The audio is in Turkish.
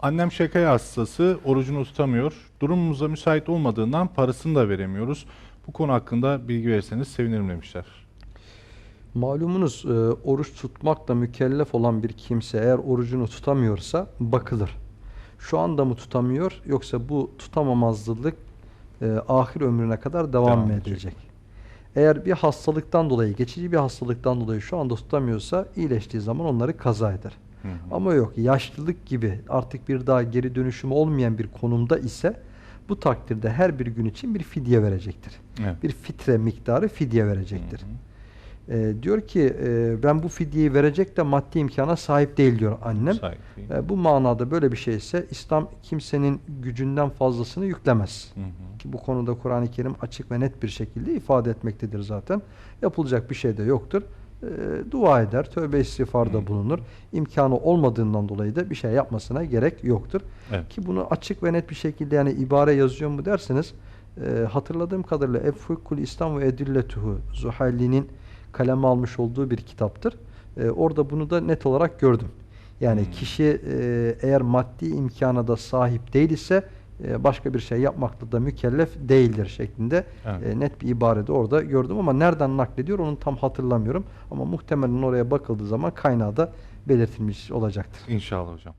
Annem şeker hastası, orucunu tutamıyor. Durumumuza müsait olmadığından parasını da veremiyoruz. Bu konu hakkında bilgi verirseniz sevinirim demişler. Malumunuz e, oruç tutmakla mükellef olan bir kimse eğer orucunu tutamıyorsa bakılır. Şu anda mı tutamıyor yoksa bu tutamamazlılık e, ahir ömrüne kadar devam, Devam mı edecek. edecek? Eğer bir hastalıktan dolayı, geçici bir hastalıktan dolayı şu anda tutamıyorsa iyileştiği zaman onları kaza eder. Hı hı. Ama yok yaşlılık gibi artık bir daha geri dönüşüm olmayan bir konumda ise bu takdirde her bir gün için bir fidye verecektir. Evet. Bir fitre miktarı fidye verecektir. Hı hı. Ee, diyor ki e, ben bu fidyeyi verecek de maddi imkana sahip değil diyor annem. Sahip değil. E, bu manada böyle bir şeyse İslam kimsenin gücünden fazlasını yüklemez. Hı hı. Ki bu konuda Kur'an-ı Kerim açık ve net bir şekilde ifade etmektedir zaten. Yapılacak bir şey de yoktur. E, dua eder, tövbe istiğfarda Hı. bulunur. İmkanı olmadığından dolayı da bir şey yapmasına gerek yoktur. Evet. Ki bunu açık ve net bir şekilde yani ibare yazıyor mu derseniz e, hatırladığım kadarıyla Efukul İslam ve Edilletuhu Zuhayli'nin kaleme almış olduğu bir kitaptır. E, orada bunu da net olarak gördüm. Yani Hmm. kişi e, eğer maddi imkana da sahip değil ise e, başka bir şey yapmakla da mükellef değildir şeklinde Evet. e, net bir ibarede orada gördüm ama nereden naklediyor onu tam hatırlamıyorum. Ama muhtemelen oraya bakıldığı zaman kaynağı da belirtilmiş olacaktır. İnşallah hocam.